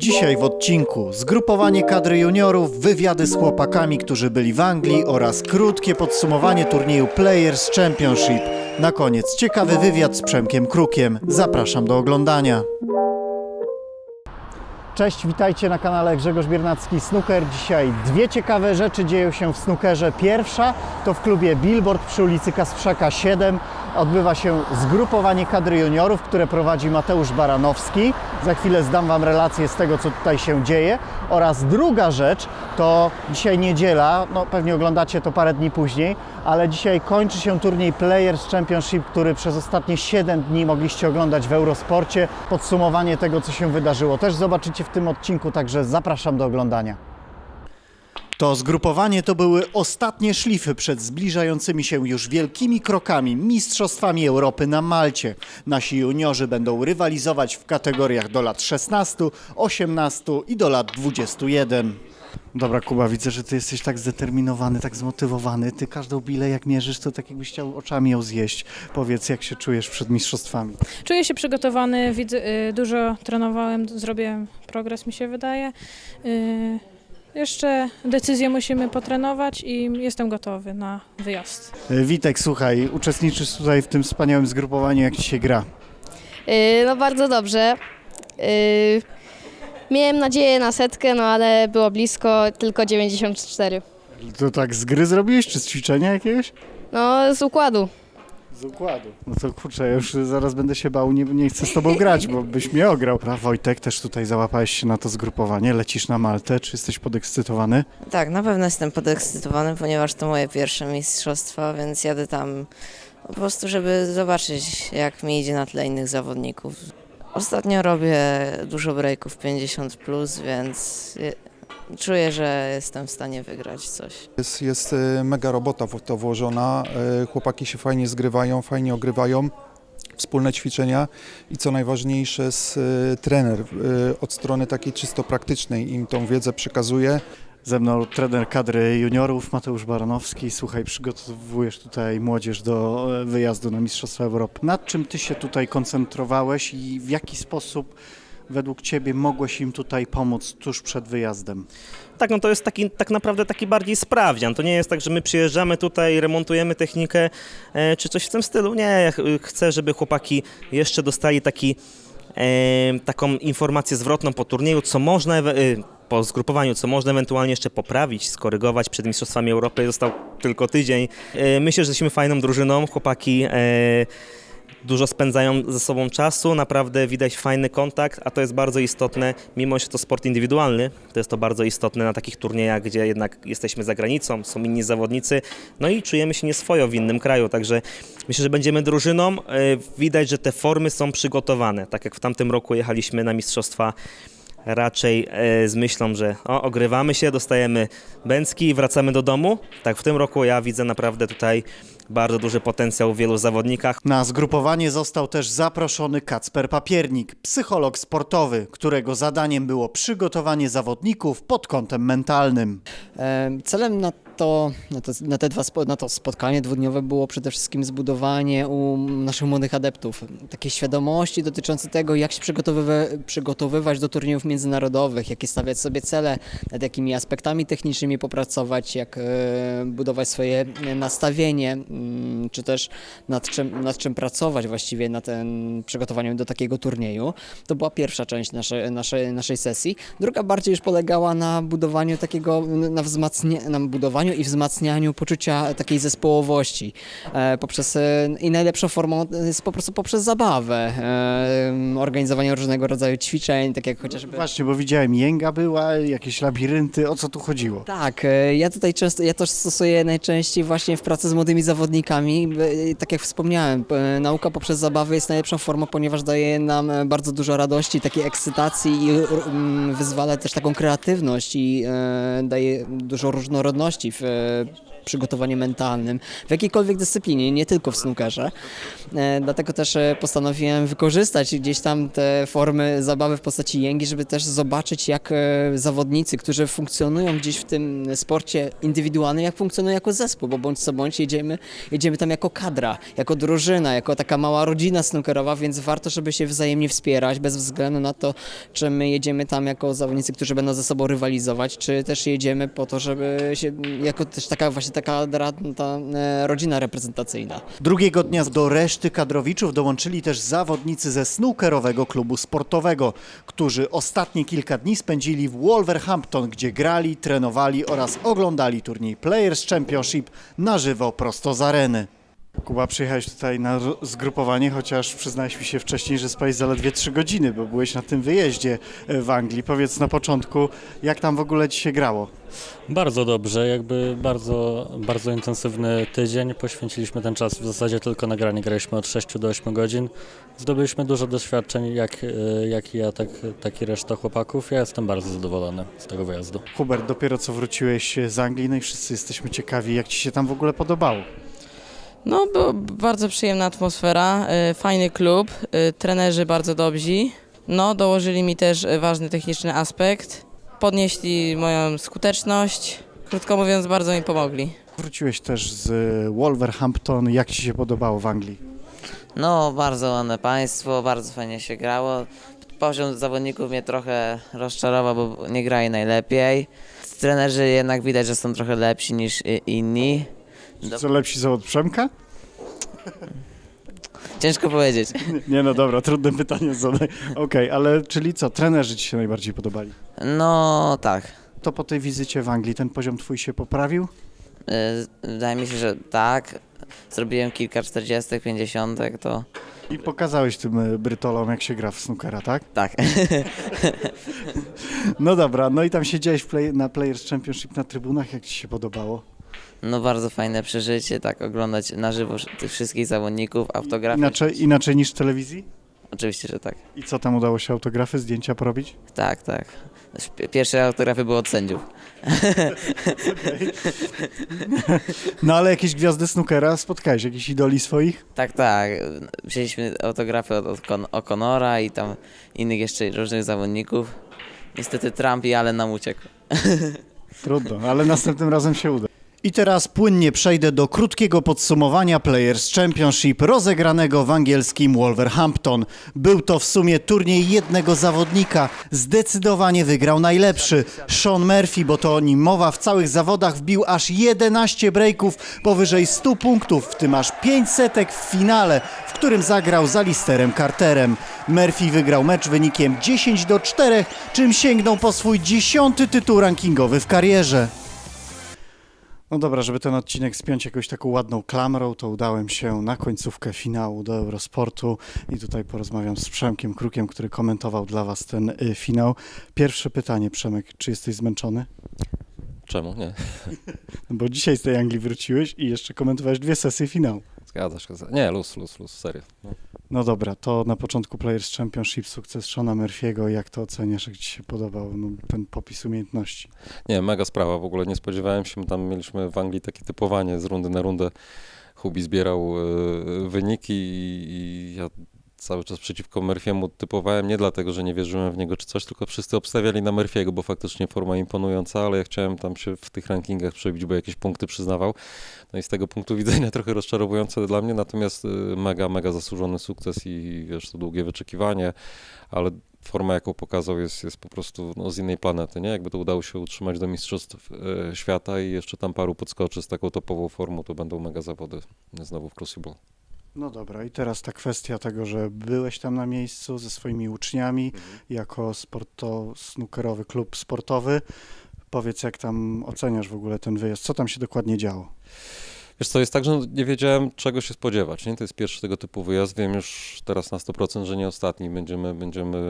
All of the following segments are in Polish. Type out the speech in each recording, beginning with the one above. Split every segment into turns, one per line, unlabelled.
Dzisiaj w odcinku zgrupowanie kadry juniorów, wywiady z chłopakami, którzy byli w Anglii oraz krótkie podsumowanie turnieju Players Championship. Na koniec ciekawy wywiad z Przemkiem Krukiem. Zapraszam do oglądania. Cześć, witajcie na kanale Grzegorz Biernacki Snooker. Dzisiaj dwie ciekawe rzeczy dzieją się w snookerze. Pierwsza to w klubie Billboard przy ulicy Kasprzaka 7 odbywa się zgrupowanie kadry juniorów, które prowadzi Mateusz Baranowski. Za chwilę zdam Wam relację z tego, co tutaj się dzieje. Oraz druga rzecz to dzisiaj niedziela, no pewnie oglądacie to parę dni później, ale dzisiaj kończy się turniej Players Championship, który przez ostatnie 7 dni mogliście oglądać w Eurosporcie. Podsumowanie tego, co się wydarzyło, też zobaczycie w tym odcinku, także zapraszam do oglądania. To zgrupowanie to były ostatnie szlify przed zbliżającymi się już wielkimi krokami Mistrzostwami Europy na Malcie. Nasi juniorzy będą rywalizować w kategoriach do lat 16, 18 i do lat 21. Dobra, Kuba, widzę, że ty jesteś tak zdeterminowany, tak zmotywowany. Ty każdą bilę jak mierzysz, to tak jakbyś chciał oczami ją zjeść. Powiedz, jak się czujesz przed mistrzostwami?
Czuję się przygotowany, widzę, y, dużo trenowałem, zrobiłem progres mi się wydaje. Jeszcze decyzję musimy potrenować i jestem gotowy na wyjazd.
E, Witek, słuchaj, uczestniczysz tutaj w tym wspaniałym zgrupowaniu, jak ci się gra.
Yy, no bardzo dobrze. Yy, miałem nadzieję na setkę, no ale było blisko, tylko 94.
To tak z gry zrobiłeś, czy z ćwiczenia jakiegoś?
No z układu.
Z układu. No to kurczę, ja już zaraz będę się bał, nie, nie chcę z tobą grać, bo byś mnie ograł. A Wojtek, też tutaj załapałeś się na to zgrupowanie, lecisz na Maltę, czy jesteś podekscytowany?
Tak, na pewno jestem podekscytowany, ponieważ to moje pierwsze mistrzostwa, więc jadę tam po prostu, żeby zobaczyć, jak mi idzie na tle innych zawodników. Ostatnio robię dużo breaków 50, plus, więc czuję, że jestem w stanie wygrać coś.
Jest, jest e, mega robota w to włożona. E, Chłopaki się fajnie zgrywają, fajnie ogrywają. Wspólne ćwiczenia i co najważniejsze, s- e, trener od strony takiej czysto praktycznej im tą wiedzę przekazuje.
Ze mną trener kadry juniorów Mateusz Baranowski. Słuchaj, przygotowujesz tutaj młodzież do e, wyjazdu na Mistrzostwa Europy. Nad czym ty się tutaj koncentrowałeś i w jaki sposób według ciebie mogłeś im tutaj pomóc tuż przed wyjazdem?
Tak, no to jest taki, tak naprawdę taki bardziej sprawdzian. To nie jest tak, że my przyjeżdżamy tutaj, remontujemy technikę e, czy coś w tym stylu. Nie, ja ch- chcę, żeby chłopaki jeszcze dostali taki, e, taką informację zwrotną po turnieju, co można, e, po zgrupowaniu, co można ewentualnie jeszcze poprawić, skorygować przed Mistrzostwami Europy. Został tylko tydzień. E, myślę, że jesteśmy fajną drużyną. Chłopaki e, dużo spędzają ze sobą czasu, naprawdę widać fajny kontakt, a to jest bardzo istotne, mimo że to sport indywidualny, to jest to bardzo istotne na takich turniejach, gdzie jednak jesteśmy za granicą, są inni zawodnicy, no i czujemy się nieswojo w innym kraju, także myślę, że będziemy drużyną, e, widać, że te formy są przygotowane, tak jak w tamtym roku jechaliśmy na mistrzostwa raczej e, z myślą, że o, ogrywamy się, dostajemy bęcki i wracamy do domu. Tak w tym roku ja widzę naprawdę tutaj bardzo duży potencjał w wielu zawodnikach.
Na zgrupowanie został też zaproszony Kacper Papiernik, psycholog sportowy, którego zadaniem było przygotowanie zawodników pod kątem mentalnym.
E, Celem na to, na, to, na te dwa spo, na to spotkanie dwudniowe było przede wszystkim zbudowanie u naszych młodych adeptów takiej świadomości dotyczącej tego, jak się przygotowywa- przygotowywać do turniejów międzynarodowych, jakie stawiać sobie cele, nad jakimi aspektami technicznymi popracować, jak e, budować swoje e, nastawienie, czy też nad czym, nad czym pracować właściwie na tym przygotowaniu do takiego turnieju. To była pierwsza część naszej, naszej, naszej sesji. Druga bardziej już polegała na budowaniu takiego, na, wzmacnia, na budowaniu i wzmacnianiu poczucia takiej zespołowości e, poprzez e, i najlepszą formą jest po prostu poprzez zabawę, e, organizowanie różnego rodzaju ćwiczeń, tak jak chociażby...
Właśnie, bo widziałem, jęga była, jakieś labirynty, o co tu chodziło?
Tak, ja tutaj często, ja to stosuję najczęściej właśnie w pracy z młodymi zawodnikami. E, Tak jak wspomniałem, e, nauka poprzez zabawę jest najlepszą formą, ponieważ daje nam e, bardzo dużo radości, takiej ekscytacji i wyzwala też taką kreatywność i e, daje dużo różnorodności w przygotowaniu mentalnym, w jakiejkolwiek dyscyplinie, nie tylko w snookerze. E, Dlatego też e, postanowiłem wykorzystać gdzieś tam te formy zabawy w postaci jęgi, żeby też zobaczyć, jak e, zawodnicy, którzy funkcjonują gdzieś w tym sporcie indywidualnym, jak funkcjonują jako zespół, bo bądź co bądź jedziemy jedziemy tam jako kadra, jako drużyna, jako taka mała rodzina snookerowa, więc warto, żeby się wzajemnie wspierać, bez względu na to, czy my jedziemy tam jako zawodnicy, którzy będą ze sobą rywalizować, czy też jedziemy po to, żeby się, jako też taka właśnie taka dra- ta, e, rodzina reprezentacyjna.
Drugiego dnia do reszty kadrowiczów dołączyli też zawodnicy ze snookerowego klubu sportowego, którzy ostatnie kilka dni spędzili w Wolverhampton, gdzie grali, trenowali oraz oglądali turniej Players Championship na żywo prosto z areny. Kuba, przyjechałeś tutaj na zgrupowanie, chociaż przyznałeś mi się wcześniej, że spałeś zaledwie 3 godziny, bo byłeś na tym wyjeździe e, w Anglii. Powiedz na początku, jak tam w ogóle ci się grało?
Bardzo dobrze, jakby bardzo, bardzo intensywny tydzień. Poświęciliśmy ten czas w zasadzie tylko na granie. Graliśmy od 6 do 8 godzin. Zdobyliśmy dużo doświadczeń, jak, e, jak i ja, tak, tak i reszta chłopaków. Ja jestem bardzo zadowolony z tego wyjazdu.
Hubert, dopiero co wróciłeś z Anglii, no i wszyscy jesteśmy ciekawi, jak ci się tam w ogóle podobało.
No, była bardzo przyjemna atmosfera, y, fajny klub, y, trenerzy bardzo dobrzy. No, dołożyli mi też ważny techniczny aspekt. Podnieśli moją skuteczność. Krótko mówiąc, bardzo mi pomogli.
Wróciłeś też z Wolverhampton. Jak ci się podobało w Anglii?
No, bardzo ładne państwo, bardzo fajnie się grało. Poziom zawodników mnie trochę rozczarował, bo nie grali najlepiej. Trenerzy jednak widać, że są trochę lepsi niż y, inni.
Co lepsi są od Przemka?
Ciężko powiedzieć.
Nie no dobra, trudne pytanie zadaj. Okej, ale czyli co, trenerzy ci się najbardziej podobali?
No, tak.
To po tej wizycie w Anglii ten poziom twój się poprawił?
Y, Wydaje mi się, że tak. Zrobiłem kilka 40, 50, to
I pokazałeś tym e, Brytolom, jak się gra w snookera, tak?
tak.
No dobra, no i tam siedziałeś w play, na Players Championship na trybunach, jak ci się podobało?
No bardzo fajne przeżycie, tak oglądać na żywo tych wszystkich zawodników, autografy.
Inaczej, inaczej niż w telewizji?
Oczywiście, że tak.
I co tam udało się autografy, zdjęcia porobić?
Tak, tak. Pi- Pierwsze autografy były od sędziów.
No ale jakieś gwiazdy snookera spotkałeś, jakieś idoli swoich?
Tak, tak. Wzięliśmy autografy od O'Con- O'Connora i tam innych jeszcze różnych zawodników. Niestety Trump i Allen nam uciekł.
Trudno, ale następnym razem się uda. I teraz płynnie przejdę do krótkiego podsumowania Players Championship rozegranego w angielskim Wolverhampton. Był to w sumie turniej jednego zawodnika. Zdecydowanie wygrał najlepszy. Sean Murphy, bo to o nim mowa w całych zawodach, wbił aż 11 breaków powyżej 100 punktów, w tym aż 5 setek w finale, w którym zagrał z Alisterem Carterem. Murphy wygrał mecz wynikiem 10 do 4, czym sięgnął po swój dziesiąty tytuł rankingowy w karierze. No dobra, żeby ten odcinek spiąć jakąś taką ładną klamrą, to udałem się na końcówkę finału do Eurosportu i tutaj porozmawiam z Przemkiem Krukiem, który komentował dla Was ten y, finał. Pierwsze pytanie, Przemek, czy jesteś zmęczony?
Czemu? Nie.
Bo dzisiaj z tej Anglii wróciłeś i jeszcze komentowałeś dwie sesje finału.
Zgadza się. Nie, luz, luz, luz, serio. No.
No dobra, to na początku Players Championship sukces Shona Murphy'ego. Jak to oceniasz, jak Ci się podobał no, ten popis umiejętności?
Nie, mega sprawa. W ogóle nie spodziewałem się. Tam mieliśmy w Anglii takie typowanie z rundy na rundę. Hubi zbierał e, wyniki i, i ja cały czas przeciwko Murphy'emu typowałem nie dlatego, że nie wierzyłem w niego czy coś, tylko wszyscy obstawiali na Murphy'ego, bo faktycznie forma imponująca, ale ja chciałem tam się w tych rankingach przebić, bo jakieś punkty przyznawał. No i z tego punktu widzenia trochę rozczarowujące dla mnie, natomiast y, mega, mega zasłużony sukces i wiesz, to długie wyczekiwanie, ale forma, jaką pokazał, jest, jest po prostu no, z innej planety, nie? Jakby to udało się utrzymać do Mistrzostw e, Świata i jeszcze tam paru podskoczy z taką topową formą, to będą mega zawody znowu w Crucible.
No dobra, i teraz ta kwestia tego, że byłeś tam na miejscu ze swoimi uczniami jako sporto, snookerowy klub sportowy. Powiedz, jak tam oceniasz w ogóle ten wyjazd? Co tam się dokładnie działo?
Wiesz co, jest tak, że nie wiedziałem czego się spodziewać, nie? To jest pierwszy tego typu wyjazd, wiem już teraz na 100%, że nie ostatni. Będziemy, będziemy e,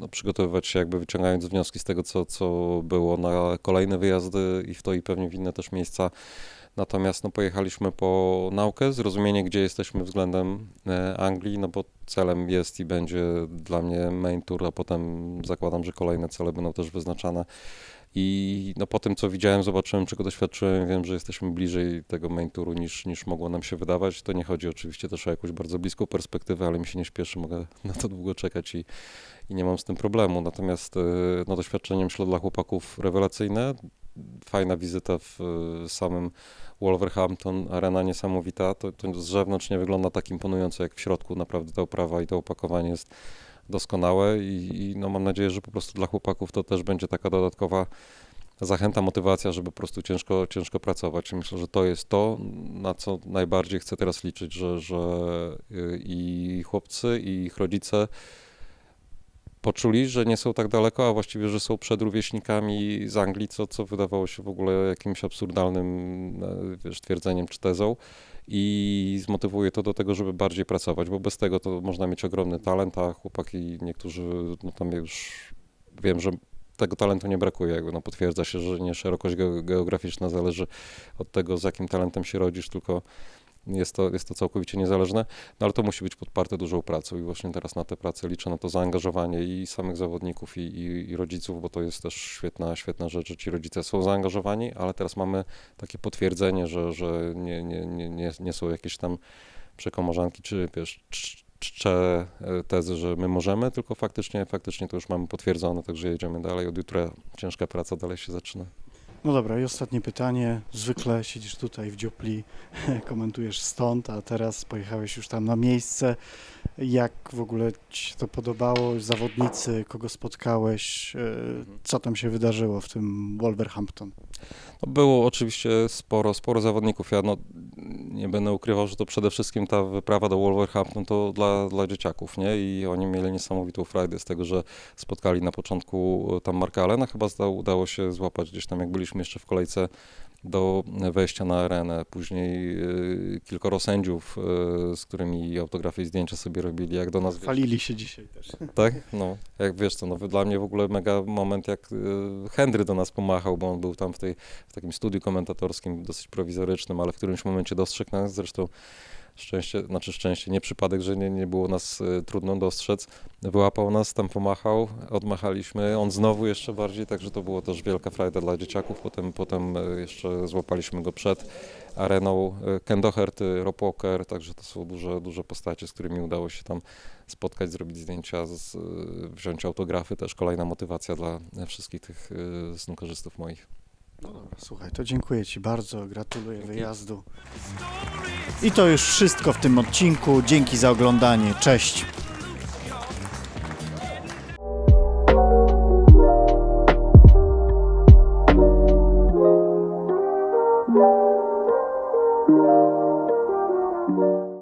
no, przygotowywać się jakby wyciągając wnioski z tego, co, co było na kolejne wyjazdy i w to i pewnie w inne też miejsca. Natomiast no, pojechaliśmy po naukę, zrozumienie, gdzie jesteśmy względem e, Anglii, no bo celem jest i będzie dla mnie main tour, a potem zakładam, że kolejne cele będą też wyznaczane. I no, po tym, co widziałem, zobaczyłem, czego doświadczyłem, wiem, że jesteśmy bliżej tego main touru niż, niż mogło nam się wydawać. To nie chodzi oczywiście też o jakąś bardzo bliską perspektywę, ale mi się nie śpieszy, mogę na to długo czekać i, i nie mam z tym problemu. Natomiast e, no, doświadczenie myślę dla chłopaków rewelacyjne. Fajna wizyta w e, samym Wolverhampton, arena niesamowita. To, to z zewnątrz nie wygląda tak imponująco jak w środku. Naprawdę ta oprawa i to opakowanie jest doskonałe i, i no mam nadzieję, że po prostu dla chłopaków to też będzie taka dodatkowa zachęta, motywacja, żeby po prostu ciężko, ciężko pracować. Myślę, że to jest to, na co najbardziej chcę teraz liczyć, że, że y, i chłopcy, i ich rodzice poczuli, że nie są tak daleko, a właściwie, że są przed rówieśnikami z Anglii, co, co wydawało się w ogóle jakimś absurdalnym e, wiesz, twierdzeniem czy tezą. I zmotywuje to do tego, żeby bardziej pracować, bo bez tego to można mieć ogromny talent, a chłopaki niektórzy, no tam już wiem, że tego talentu nie brakuje, jakby no potwierdza się, że nie szerokość ge- geograficzna zależy od tego, z jakim talentem się rodzisz, tylko jest to, jest to całkowicie niezależne, no ale to musi być podparte dużą pracą i właśnie teraz na tę pracę liczę na to zaangażowanie i samych zawodników i, i, i rodziców, bo to jest też świetna, świetna rzecz, że ci rodzice są zaangażowani, ale teraz mamy takie potwierdzenie, że, że nie, nie, nie, nie, nie są jakieś tam przekomarzanki czy wiesz, cz- czcze tezy, że my możemy, tylko faktycznie, faktycznie to już mamy potwierdzone, także jedziemy dalej. Od jutra ciężka praca dalej się zaczyna.
No dobra, i ostatnie pytanie. Zwykle siedzisz tutaj w dziupli, komentujesz stąd, a teraz pojechałeś już tam na miejsce. Jak w ogóle Ci się to podobało? Zawodnicy, kogo spotkałeś? E, Co tam się wydarzyło w tym Wolverhampton?
No było oczywiście sporo, sporo zawodników. Ja no, nie będę ukrywał, że to przede wszystkim ta wyprawa do Wolverhampton to dla, dla dzieciaków, nie? I oni mieli niesamowitą frajdę z tego, że spotkali na początku tam Marka Alena, chyba zda, udało się złapać gdzieś tam, jak byliśmy jeszcze w kolejce do wejścia na arenę. Później y, kilkoro sędziów, y, z którymi autografy i zdjęcia sobie robili, jak do nas wiesz,
Chwalili się dzisiaj też.
tak? No, jak wiesz co, no dla mnie w ogóle mega moment, jak y, Henry do nas pomachał, bo on był tam w, tej, w takim studiu komentatorskim, dosyć prowizorycznym, ale w którymś momencie dostrzegł nas, zresztą szczęście, znaczy szczęście, nie przypadek, że nie, nie było nas y, trudno dostrzec, wyłapał nas, tam pomachał, odmachaliśmy, on znowu jeszcze bardziej, także to było też wielka frajda dla dzieciaków, potem, potem y, jeszcze złapaliśmy go przed areną, y, Ken Doherty, Rob Walker, także to są duże, duże postacie, z którymi udało się tam spotkać, zrobić zdjęcia, z, y, wziąć autografy, też kolejna motywacja dla wszystkich tych snookerzystów moich.
No dobra, słuchaj, to dziękuję Ci bardzo, gratuluję wyjazdu. I to już wszystko w tym odcinku. Dzięki za oglądanie. Cześć.